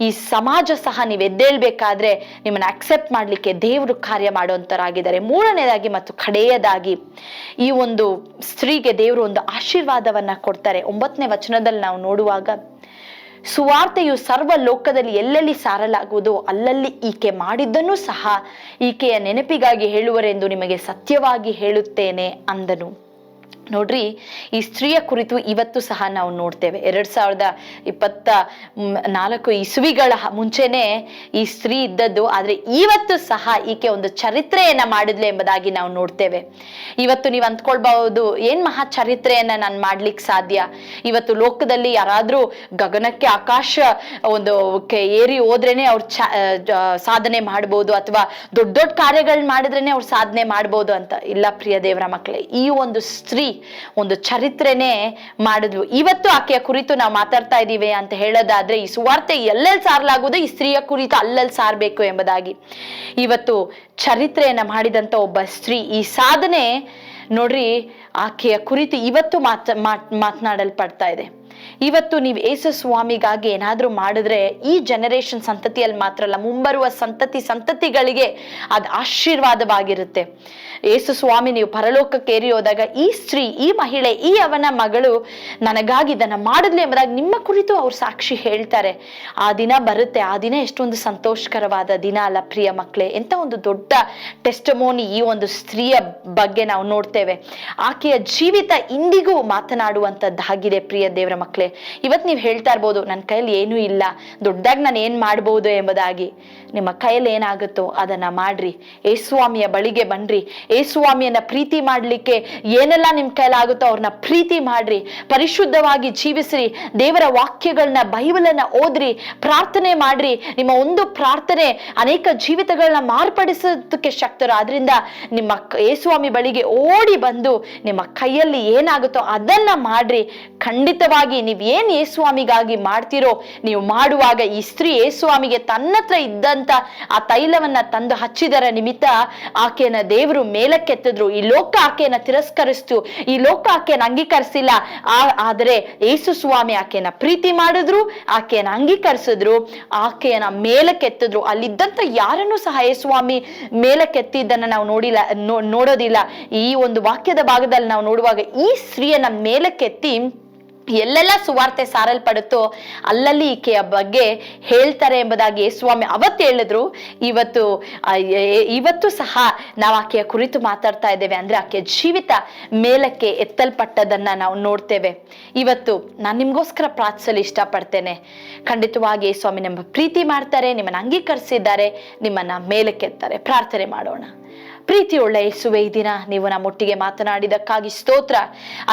ಈ ಸಮಾಜ ಸಹ ನೀವು ಎದ್ದೇಳ್ಬೇಕಾದ್ರೆ ನಿಮ್ಮನ್ನ ಅಕ್ಸೆಪ್ಟ್ ಮಾಡ್ಲಿಕ್ಕೆ ದೇವರು ಕಾರ್ಯ ಮಾಡುವಂತರಾಗಿದ್ದಾರೆ. ಮೂರನೇದಾಗಿ ಮತ್ತು ಕಡೆಯದಾಗಿ ಈ ಒಂದು ಸ್ತ್ರೀಗೆ ದೇವರು ಒಂದು ಆಶೀರ್ವಾದವನ್ನ ಕೊಡ್ತಾರೆ. ಒಂಬತ್ತನೇ ವಚನದಲ್ಲಿ ನಾವು ನೋಡುವಾಗ, ಸುವಾರ್ತೆಯು ಸರ್ವ ಲೋಕದಲ್ಲಿ ಎಲ್ಲೆಲ್ಲಿ ಸಾರಲಾಗುವುದು ಅಲ್ಲಲ್ಲಿ ಈಕೆ ಮಾಡಿದ್ದನ್ನು ಸಹ ಈಕೆಯ ನೆನಪಿಗಾಗಿ ಹೇಳುವರೆಂದು ನಿಮಗೆ ಸತ್ಯವಾಗಿ ಹೇಳುತ್ತೇನೆ ಅಂದನು. ನೋಡ್ರಿ, ಈ ಸ್ತ್ರೀಯ ಕುರಿತು ಇವತ್ತು ಸಹ ನಾವು ನೋಡ್ತೇವೆ. ಎರಡ್ ಸಾವಿರದ ಇಪ್ಪತ್ತ ನಾಲ್ಕು ಇಸುವಿಗಳ ಮುಂಚೆನೆ ಈ ಸ್ತ್ರೀ ಇದ್ದದ್ದು, ಆದ್ರೆ ಇವತ್ತು ಸಹ ಈಕೆ ಒಂದು ಚರಿತ್ರೆಯನ್ನ ಮಾಡಿದ್ಲೆ ಎಂಬುದಾಗಿ ನಾವು ನೋಡ್ತೇವೆ. ಇವತ್ತು ನೀವು ಅಂದ್ಕೊಳ್ಬಹುದು ಏನ್ ಮಹಾ ಚರಿತ್ರೆಯನ್ನ ನಾನು ಮಾಡ್ಲಿಕ್ಕೆ ಸಾಧ್ಯ? ಇವತ್ತು ಲೋಕದಲ್ಲಿ ಯಾರಾದ್ರೂ ಗಗನಕ್ಕೆ ಆಕಾಶ ಒಂದು ಏರಿ ಹೋದ್ರೇನೆ ಅವ್ರು ಚ ಸಾಧನೆ ಮಾಡ್ಬೋದು, ಅಥವಾ ದೊಡ್ಡ ದೊಡ್ಡ ಕಾರ್ಯಗಳನ್ನ ಮಾಡಿದ್ರೇನೆ ಅವ್ರು ಸಾಧನೆ ಮಾಡ್ಬೋದು ಅಂತ. ಇಲ್ಲ ಪ್ರಿಯ ದೇವರ ಮಕ್ಕಳೇ ಈ ಒಂದು ಸ್ತ್ರೀ ಒಂದು ಚರಿತ್ರೆನೇ ಮಾಡಿದ್ವು. ಇವತ್ತು ಆಕೆಯ ಕುರಿತು ನಾವು ಮಾತಾಡ್ತಾ ಇದ್ದೀವಿ ಅಂತ ಹೇಳೋದಾದ್ರೆ, ಈ ಸುವಾರ್ತೆ ಎಲ್ಲೆಲ್ಲಿ ಸಾರಲಾಗುವುದು, ಈ ಸ್ತ್ರೀಯ ಕುರಿತು ಅಲ್ಲಲ್ಲಿ ಸಾರಬೇಕು ಎಂಬುದಾಗಿ. ಇವತ್ತು ಚರಿತ್ರೆಯನ್ನ ಮಾಡಿದಂತ ಒಬ್ಬ ಸ್ತ್ರೀ, ಈ ಸಾಧನೆ ನೋಡ್ರಿ, ಆಕೆಯ ಕುರಿತು ಇವತ್ತು ಮಾತ, ಮಾತ್- ಮಾತನಾಡಲ್ಪಡ್ತಾ ಇದೆ. ಇವತ್ತು ನೀವು ಏಸು ಸ್ವಾಮಿಗಾಗಿ ಏನಾದ್ರೂ ಮಾಡಿದ್ರೆ ಈ ಜನರೇಷನ್ ಸಂತತಿಯಲ್ಲಿ ಮಾತ್ರ ಅಲ್ಲ, ಮುಂಬರುವ ಸಂತತಿ ಸಂತತಿಗಳಿಗೆ ಅದು ಆಶೀರ್ವಾದವಾಗಿರುತ್ತೆ. ಏಸು ಸ್ವಾಮಿ, ನೀವು ಪರಲೋಕಕ್ಕೆ ಏರಿ ಹೋದಾಗ ಈ ಸ್ತ್ರೀ, ಈ ಮಹಿಳೆ, ಈ ಅವನ ಮಗಳು ನನಗಾಗಿ ಇದನ್ನ ಮಾಡಿದ್ಲು ಎಂಬುದಾಗಿ ನಿಮ್ಮ ಕುರಿತು ಅವ್ರು ಸಾಕ್ಷಿ ಹೇಳ್ತಾರೆ. ಆ ದಿನ ಬರುತ್ತೆ, ಆ ದಿನ ಎಷ್ಟೊಂದು ಸಂತೋಷಕರವಾದ ದಿನ ಅಲ್ಲ ಪ್ರಿಯ ಮಕ್ಕಳೇ. ಎಂತ ಒಂದು ದೊಡ್ಡ ಟೆಸ್ಟಮೋನಿ ಈ ಒಂದು ಸ್ತ್ರೀಯ ಬಗ್ಗೆ ನಾವು ನೋಡ್ತೇವೆ. ಆಕೆಯ ಜೀವಿತ ಇಂದಿಗೂ ಮಾತನಾಡುವಂಥದ್ದಾಗಿದೆ ಪ್ರಿಯ ದೇವರ ಮಕ್ಕಳೇ. ಇವತ್ತು ನೀವು ಹೇಳ್ತಾ ಇರ್ಬೋದು ನನ್ನ ಕೈಯಲ್ಲಿ ಏನೂ ಇಲ್ಲ ದೊಡ್ಡದಾಗಿ ನಾನು ಏನು ಮಾಡ್ಬೋದು ಎಂಬುದಾಗಿ. ನಿಮ್ಮ ಕೈಯಲ್ಲಿ ಏನಾಗುತ್ತೋ ಅದನ್ನ ಮಾಡ್ರಿ. ಏಸ್ವಾಮಿಯ ಬಳಿಗೆ ಬನ್ನಿರಿ ಏಸ್ವಾಮಿಯನ್ನ ಪ್ರೀತಿ ಮಾಡಲಿಕ್ಕೆ ಏನೆಲ್ಲ ನಿಮ್ ಕೈಲಾಗುತ್ತೋ ಅವ್ರನ್ನ ಪ್ರೀತಿ ಮಾಡ್ರಿ. ಪರಿಶುದ್ಧವಾಗಿ ಜೀವಿಸ್ರಿ. ದೇವರ ವಾಕ್ಯಗಳನ್ನ ಬೈಬಲನ್ನ ಓದ್ರಿ. ಪ್ರಾರ್ಥನೆ ಮಾಡ್ರಿ. ನಿಮ್ಮ ಒಂದು ಪ್ರಾರ್ಥನೆ ಅನೇಕ ಜೀವಿತಗಳನ್ನ ಮಾರ್ಪಡಿಸೋದಕ್ಕೆ ಶಕ್ತರು. ಆದ್ರಿಂದ ನಿಮ್ಮ ಯೇಸ್ವಾಮಿ ಬಳಿಗೆ ಓಡಿ ಬಂದು ನಿಮ್ಮ ಕೈಯಲ್ಲಿ ಏನಾಗುತ್ತೋ ಅದನ್ನ ಮಾಡ್ರಿ. ಖಂಡಿತವಾಗಿ ನೀವು ಏನ್ ಯೇಸುವಾಮಿಗಾಗಿ ಮಾಡ್ತಿರೋ ನೀವು ಮಾಡುವಾಗ ಈ ಸ್ತ್ರೀ ಯೇಸುವಾಮಿಗೆ ತನ್ನತ್ರ ಇದ್ದಂತ ಆ ತೈಲವನ್ನ ತಂದು ಹಚ್ಚಿದರ ನಿಮಿತ್ತ ಆಕೆಯನ್ನ ದೇವರು ಮೇಲಕ್ಕೆತ್ತಿದ್ರು. ಈ ಲೋಕ ಆಕೆಯನ್ನ ತಿರಸ್ಕರಿಸ್ತು. ಈ ಲೋಕ ಆಕೆಯನ್ನ ಅಂಗೀಕರಿಸಿಲ್ಲ. ಆ, ಆದರೆ ಯೇಸು ಸ್ವಾಮಿ ಆಕೆಯನ್ನ ಪ್ರೀತಿ ಮಾಡಿದ್ರು, ಆಕೆಯನ್ನ ಅಂಗೀಕರಿಸಿದ್ರು, ಆಕೆಯನ್ನ ಮೇಲಕ್ಕೆತ್ತಿದ್ರು. ಅಲ್ಲಿದ್ದಂತ ಯಾರನ್ನೂ ಸಹ ಯೇಸ್ವಾಮಿ ಮೇಲಕ್ಕೆತ್ತಿದ್ದನ್ನ ನಾವು ನೋಡಿಲ್ಲ ನೋಡೋದಿಲ್ಲ. ಈ ಒಂದು ವಾಕ್ಯದ ಭಾಗದಲ್ಲಿ ನಾವು ನೋಡುವಾಗ ಈ ಸ್ತ್ರೀಯನ್ನ ಮೇಲಕ್ಕೆತ್ತಿ ಎಲ್ಲೆಲ್ಲ ಸುವಾರ್ತೆ ಸಾರಲ್ಪಡುತ್ತೋ ಅಲ್ಲಲ್ಲಿ ಈಕೆಯ ಬಗ್ಗೆ ಹೇಳ್ತಾರೆ ಎಂಬುದಾಗಿ ಸ್ವಾಮಿ ಅವತ್ತು ಹೇಳಿದ್ರು. ಇವತ್ತು ಇವತ್ತು ಸಹ ನಾವು ಆಕೆಯ ಕುರಿತು ಮಾತಾಡ್ತಾ ಇದ್ದೇವೆ. ಅಂದ್ರೆ ಆಕೆಯ ಜೀವಿತ ಮೇಲಕ್ಕೆ ಎತ್ತಲ್ಪಟ್ಟದನ್ನ ನಾವು ನೋಡ್ತೇವೆ. ಇವತ್ತು ನಾನು ನಿಮ್ಗೋಸ್ಕರ ಪ್ರಾರ್ಥಿಸಲು ಇಷ್ಟಪಡ್ತೇನೆ. ಖಂಡಿತವಾಗಿ ಸ್ವಾಮಿ ನಮ್ಮ ಪ್ರೀತಿ ಮಾಡ್ತಾರೆ, ನಿಮ್ಮನ್ನ ಅಂಗೀಕರಿಸಿದ್ದಾರೆ, ನಿಮ್ಮನ್ನ ಮೇಲಕ್ಕೆತ್ತಾರೆ. ಪ್ರಾರ್ಥನೆ ಮಾಡೋಣ. ಪ್ರೀತಿಯುಳ್ಳ ಯೇಸುವೆ ಈ ದಿನ. ನೀವು ನಮ್ಮೊಟ್ಟಿಗೆ ಮಾತನಾಡಿದಕ್ಕಾಗಿ ಸ್ತೋತ್ರ.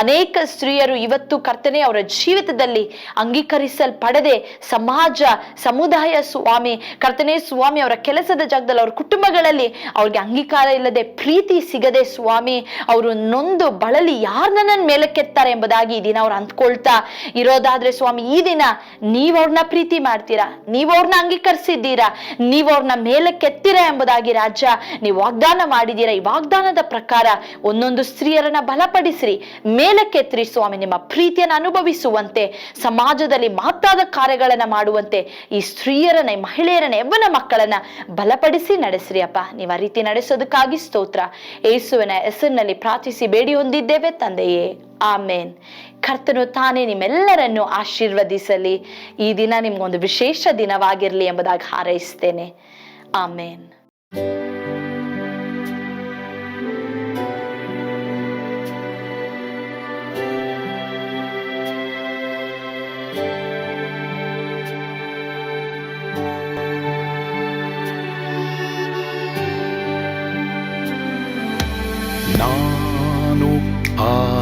ಅನೇಕ ಸ್ತ್ರೀಯರು ಇವತ್ತು ಕರ್ತನೆ ಅವರ ಜೀವಿತದಲ್ಲಿ ಅಂಗೀಕರಿಸಲ್ಪಡದೆ ಸಮಾಜ, ಸಮುದಾಯ ಸ್ವಾಮಿ, ಕರ್ತನೆ ಸ್ವಾಮಿ ಅವರ ಕೆಲಸದ ಜಾಗದಲ್ಲಿ ಅವರ ಕುಟುಂಬಗಳಲ್ಲಿ ಅವ್ರಿಗೆ ಅಂಗೀಕಾರ ಇಲ್ಲದೆ ಪ್ರೀತಿ ಸಿಗದೆ ಸ್ವಾಮಿ ಅವರು ನೊಂದು ಬಳಲಿ ಯಾರು ನನ್ನನ್ನು ಮೇಲಕ್ಕೆತ್ತಾರೆ ಎಂಬುದಾಗಿ ಈ ದಿನ ಅವ್ರು ಅಂದ್ಕೊಳ್ತಾ ಇರೋದಾದ್ರೆ ಸ್ವಾಮಿ, ಈ ದಿನ ನೀವು ಅವ್ರನ್ನ ಪ್ರೀತಿ ಮಾಡ್ತೀರಾ? ನೀವು ಅವ್ರನ್ನ ಅಂಗೀಕರಿಸಿದ್ದೀರಾ? ನೀವು ಅವ್ರನ್ನ ಮೇಲಕ್ಕೆತ್ತೀರಾ ಎಂಬುದಾಗಿ ರಾಜ್ಯ ನೀವು ವಾಗ್ದಾನ ಮಾಡಿದ್ದೀರಾ ಈ ವಾಗ್ದಾನದ ಪ್ರಕಾರ ಒಂದೊಂದು ಸ್ತ್ರೀಯರನ್ನ ಬಲಪಡಿಸ್ರಿ. ಮೇಲಕ್ಕೆತ್ತಿರಿ ಸ್ವಾಮಿ, ನಿಮ್ಮ ಪ್ರೀತಿಯನ್ನು ಅನುಭವಿಸುವಂತೆ, ಸಮಾಜದಲ್ಲಿ ಮಾತಾದ ಕಾರ್ಯಗಳನ್ನ ಮಾಡುವಂತೆ ಈ ಸ್ತ್ರೀಯರನ್ನ ಮಹಿಳೆಯರನ್ನ ಎವ್ವನ ಮಕ್ಕಳನ್ನ ಬಲಪಡಿಸಿ ನಡೆಸ್ರಿ ಅಪ್ಪ ನೀವು ಆ ರೀತಿ ನಡೆಸೋದಕ್ಕಾಗಿ ಸ್ತೋತ್ರ. ಏಸುವಿನ ಹೆಸರಿನಲ್ಲಿ ಪ್ರಾರ್ಥಿಸಿ ಬೇಡಿ ಹೊಂದಿದ್ದೇವೆ ತಂದೆಯೇ. ಆಮೇನ್. ಕರ್ತನು ತಾನೇ ನಿಮ್ಮೆಲ್ಲರನ್ನು ಆಶೀರ್ವದಿಸಲಿ. ಈ ದಿನ ನಿಮ್ಗೊಂದು ವಿಶೇಷ ದಿನವಾಗಿರಲಿ ಎಂಬುದಾಗಿ ಹಾರೈಸ್ತೇನೆ. ಆಮೇನ್.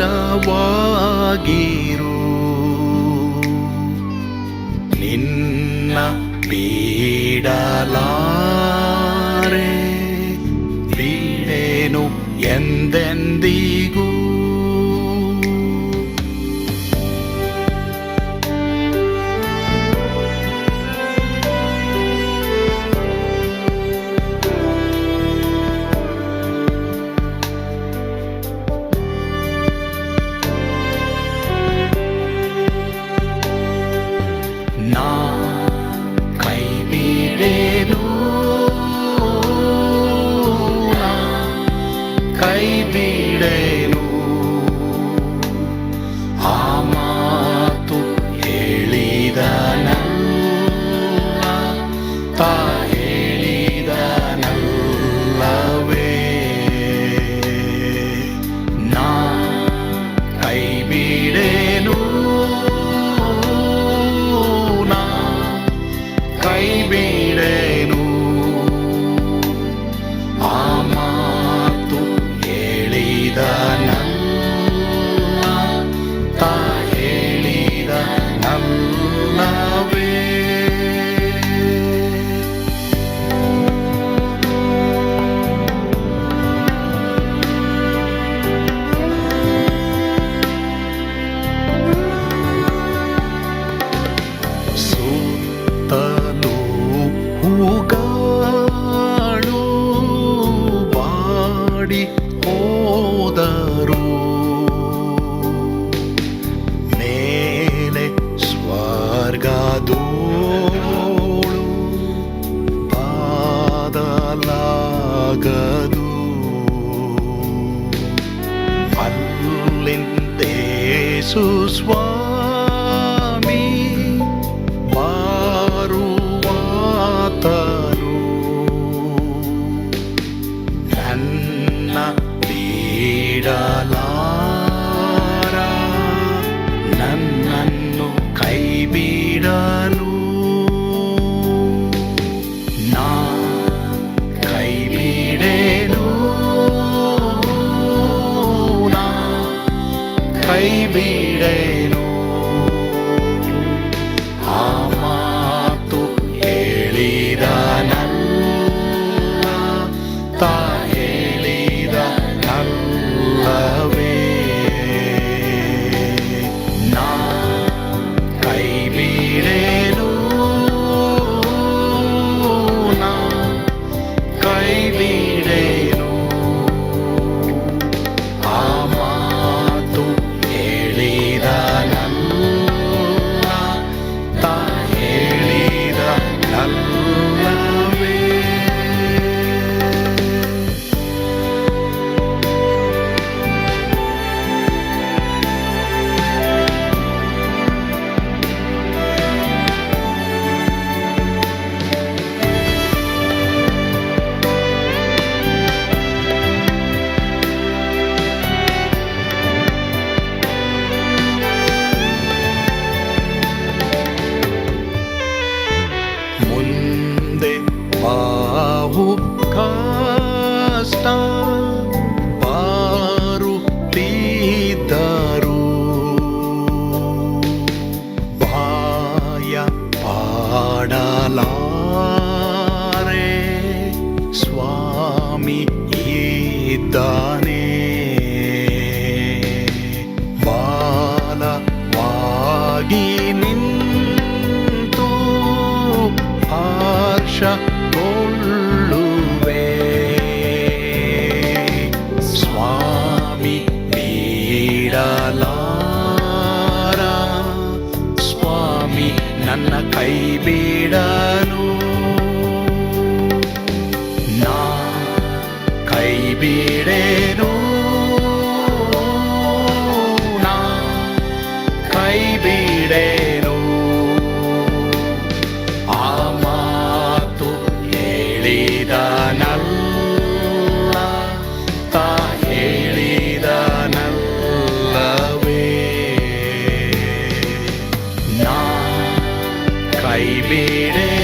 ಸ್ಥಿರವಾಗಿರು. ನಿನ್ನ ಬೀಡಲಾರೆ Lord. done ಕೈ ಬಿಡೇನು